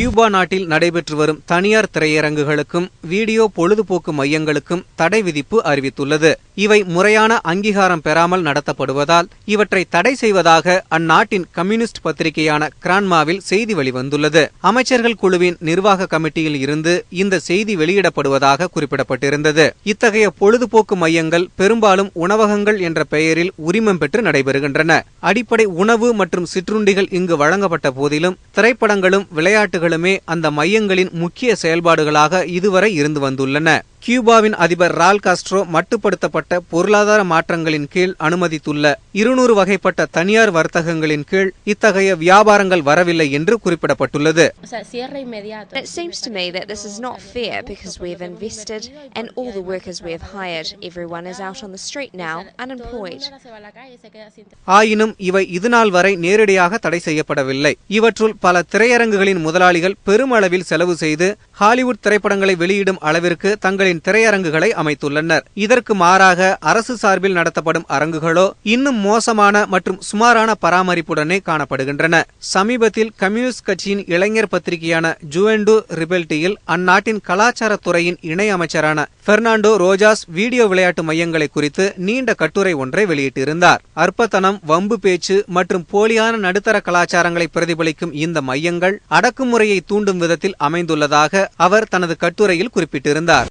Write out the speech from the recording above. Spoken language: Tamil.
கியூபா நாட்டில் நடைபெற்று வரும் தனியார் திரையரங்குகளுக்கும் வீடியோ பொழுதுபோக்கு மையங்களுக்கும் தடை விதிப்பு அறிவித்துள்ளது. இவை முறையான அங்கீகாரம் பெறாமல் நடத்தப்படுவதால் இவற்றை தடை செய்வதாக அந்நாட்டின் கம்யூனிஸ்ட் பத்திரிகையான கிரான்மாவில் செய்தி வெளிவந்துள்ளது. அமைச்சர்கள் குழுவின் நிர்வாக கமிட்டியில் இருந்து இந்த செய்தி வெளியிடப்படுவதாக குறிப்பிடப்பட்டிருந்தது. இத்தகைய பொழுதுபோக்கு மையங்கள் பெரும்பாலும் உணவகங்கள் என்ற பெயரில் உரிமம் பெற்று நடைபெறுகின்றன. அடிப்படை உணவு மற்றும் சிற்றுண்டிகள் இங்கு வழங்கப்பட்ட போதிலும் திரைப்படங்களும் விளையாட்டுகளுமே அந்த மையங்களின் முக்கிய செயல்பாடுகளாக இதுவரை இருந்து வந்துள்ளன. கியூபாவின் அதிபர் ரால் காஸ்ட்ரோ மட்டுப்படுத்தப்பட்ட பொருளாதார மாற்றங்களின் கீழ் அனுமதித்துள்ள இருநூறு வகைப்பட்ட தனியார் வர்த்தகங்களின் கீழ் இத்தகைய வியாபாரங்கள் வரவில்லை என்று குறிப்பிடப்பட்டுள்ளது. It seems to me that this is not fair because we have invested and all the workers we have hired. Everyone is out on the street now, unemployed. ஆயினும் இவை இதுநாள் வரை நேரடியாக தடை செய்யப்படவில்லை இவற்றுள் பல திரையரங்குகளின் முதலாளிகள் பெருமளவில் செலவு செய்து ஹாலிவுட் திரைப்படங்களை வெளியிடும் அளவிற்கு தங்களின் திரையரங்குகளை அமைத்துள்ளனர். இதற்கு மாறாக அரசு சார்பில் நடத்தப்படும் அரங்குகளோ இன்னும் மோசமான மற்றும் சுமாரான பராமரிப்புடனே காணப்படுகின்றன. சமீபத்தில் கம்யூனிஸ்ட் கட்சியின் இளைஞர் பத்திரிகையான ஜுவெண்டு ரிபெல்டியில் அந்நாட்டின் கலாச்சாரத்துறையின் இணை அமைச்சரான பெர்னாண்டோ ரோஜாஸ் வீடியோ விளையாட்டு மையங்களை குறித்து நீண்ட கட்டுரை ஒன்றை வெளியிட்டிருந்தார். அற்பத்தனம் வம்பு பேச்சு மற்றும் போலியான நடுத்தர கலாச்சாரங்களை பிரதிபலிக்கும் இந்த மையங்கள் அடக்குமுறையை தூண்டும் விதத்தில் அமைந்துள்ளதாக அவர் தனது கட்டுரையில் குறிப்பிட்டிருந்தார்.